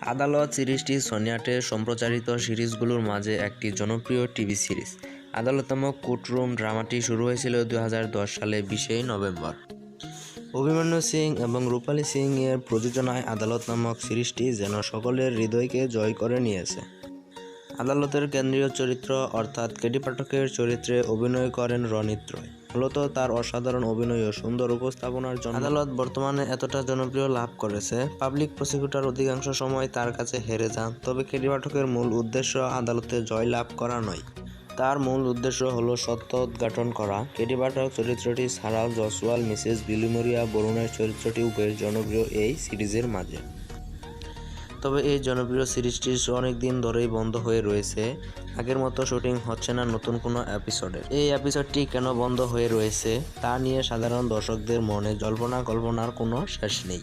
আদালত সিরিজটি সোনিয়াটে সম্প্রচারিত সিরিজগুলোর মাঝে একটি জনপ্রিয় টিভি সিরিজ। আদালত নামক কোর্টরুম ড্রামাটি শুরু হয়েছিল দু হাজার দশ সালে বিশেই নভেম্বর। অভিমন্যু সিং এবং রূপালী সিং এর প্রযোজনায় আদালত নামক সিরিজটি যেন সকলের হৃদয়কে জয় করে নিয়েছে। আদালতের কেন্দ্রীয় চরিত্র অর্থাৎ কেডি পাঠকের চরিত্রে অভিনয় করেন রনিত রয় মূলত তার অসাধারণ অভিনয় ও সুন্দর উপস্থাপনার জন্য আদালত বর্তমানে এতটা জনপ্রিয় লাভ করেছে। পাবলিক প্রসিকিউটর অধিকাংশ সময় তার কাছে হেরে যান, তবে কেডি পাঠকের মূল উদ্দেশ্য আদালতে জয় লাভ করা নয়। তার মূল উদ্দেশ্য হলো সত্য উদ্ঘাটন করা। কেটি পাঠক চরিত্রটি ছাড়াও জসওয়াল মিসেস বিলিমরিয়া বরুণের চরিত্রটিও বেশ জনপ্রিয় এই সিরিজের মাঝে। তবে এই জনপ্রিয় সিরিজটি অনেক দিন ধরেই বন্ধ হয়ে রয়েছে। আগের মতো শুটিং হচ্ছে না নতুন কোনো এপিসোডের এই এপিসোডটি কেন বন্ধ হয়ে রয়েছে, তা নিয়ে সাধারণ দর্শকদের মনে জল্পনা কল্পনার কোনো শেষ নেই।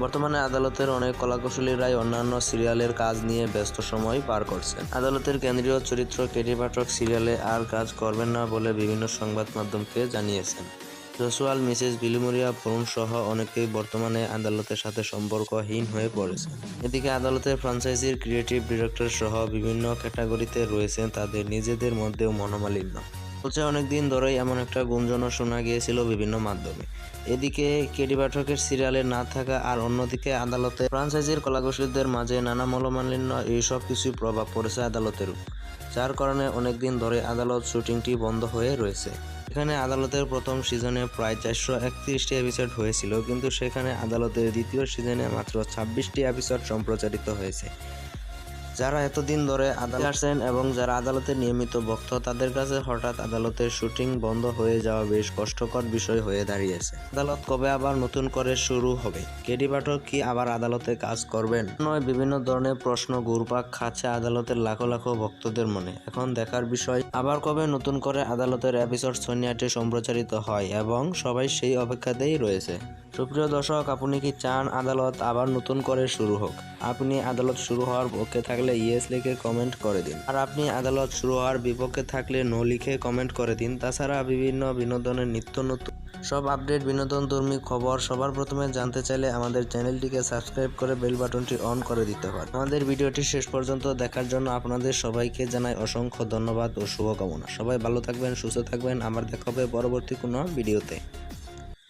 বর্তমানে আদালতের অনেক কলাকুশলীরাই অন্যান্য সিরিয়ালের কাজ নিয়ে ব্যস্ত সময় পার করছেন। আদালতের কেন্দ্রীয় চরিত্র কেটি পাঠক সিরিয়ালে আর কাজ করবেন না বলে বিভিন্ন সংবাদ মাধ্যমকে জানিয়েছেন। জসওয়াল, মিসেস বিলিমুরিয়া ফোন সহ অনেকেই বর্তমানে আদালতের সাথে সম্পর্কহীন হয়ে পড়েছে এদিকে আদালতের ফ্রাঞ্চাইজির ক্রিয়েটিভ ডিরেক্টর সহ বিভিন্ন ক্যাটাগরিতে রয়েছেন তাদের নিজেদের মধ্যেও মনোমালিন্য। বলছে, অনেকদিন ধরেই এমন একটা গুঞ্জনও শোনা গিয়েছিল বিভিন্ন মাধ্যমে। এদিকে কেডি পাঠকের সিরিয়ালে না থাকা আর অন্যদিকে আদালতে ফ্রাঞ্চাইজির কলাকুশলীদের মাঝে নানা মনোমালিন্য এইসব কিছুই প্রভাব পড়েছে আদালতের যার কারণে অনেকদিন ধরে আদালত শুটিংটি বন্ধ হয়ে রয়েছে। এখানে আদালতের প্রথম সিজনে প্রায় চারশো একত্রিশটি এপিসোড হয়েছিল, কিন্তু সেখানে আদালতের দ্বিতীয় সিজনে মাত্র ছাব্বিশটি এপিসোড সম্প্রচারিত হয়েছে। যারা এতদিন ধরে আদালত আসছেন এবং যারা আদালতে নিয়মিত ভক্ত, তাদের কাছে হঠাৎ আদালতের শুটিং বন্ধ হয়ে যাওয়া বেশ কষ্টকর বিষয় হয়ে দাঁড়িয়েছে। আদালত কবে আবার নতুন করে শুরু হবে? কেডি পাঠক কি আবার আদালতে কাজ করবেন? নয়, বিভিন্ন ধরনের প্রশ্ন ঘুরপাক খাচ্ছে আদালতের লাখো লাখো ভক্তদের মনে। এখন দেখার বিষয়, আবার কবে নতুন করে আদালতের এপিসোড সোনিয়াটে সম্প্রচারিত হয় এবং সবাই সেই অপেক্ষাতেই রয়েছে। সুপ্রিয় দর্শক, আপনি কি চান আদালত আবার নতুন করে শুরু হোক? আপনি আদালত শুরু হওয়ার পক্ষে থাকলে ইয়েস লিখে কমেন্ট করে দিন। আর আপনি আদালত শুরু হওয়ার বিপক্ষে থাকলে নো লিখে কমেন্ট করে দিন। তাছাড়া বিভিন্ন বিনোদনের নিত্য নতুন সব আপডেট বিনোদনধর্মী খবর সবার প্রথমে জানতে চাইলে আমাদের চ্যানেলটিকে সাবস্ক্রাইব করে বেল বাটনটি অন করে দিতে পারেন আমাদের ভিডিওটি শেষ পর্যন্ত দেখার জন্য আপনাদের সবাইকে জানাই অসংখ্য ধন্যবাদ ও শুভকামনা। সবাই ভালো থাকবেন, সুস্থ থাকবেন। আমার দেখা হবে পরবর্তী কোনো ভিডিওতে।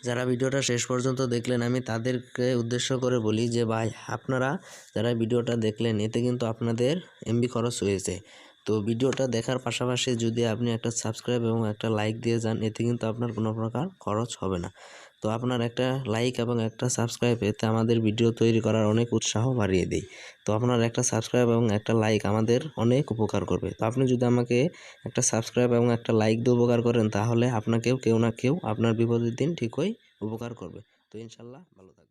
যারা ভিডিওটা শেষ পর্যন্ত দেখলেন, আমি তাদেরকে উদ্দেশ্য করে বলি যে, ভাই, আপনারা যারা ভিডিওটা দেখলেন, এতে কিন্তু আপনাদের এমবি খরচ হয়েছে। তো ভিডিওটা দেখার পাশাপাশি যদি আপনি একটা সাবস্ক্রাইব এবং একটা লাইক দিয়ে যান, এতে কিন্তু আপনার কোনো প্রকার খরচ হবে না। তো আপনার একটা লাইক এবং একটা সাবস্ক্রাইব এতে আমাদের ভিডিও তৈরি করার অনেক উৎসাহ বাড়িয়ে দেয়। তো আপনার একটা সাবস্ক্রাইব এবং একটা লাইক আমাদের অনেক উপকার করবে। তো আপনি যদি আমাকে একটা সাবস্ক্রাইব এবং একটা লাইক দিয়ে উপকার করেন, তাহলে আপনাকেও কেউ না কেউ আপনার বিপদের দিন ঠিকই উপকার করবে। তো ইনশাল্লাহ ভালো থাকবে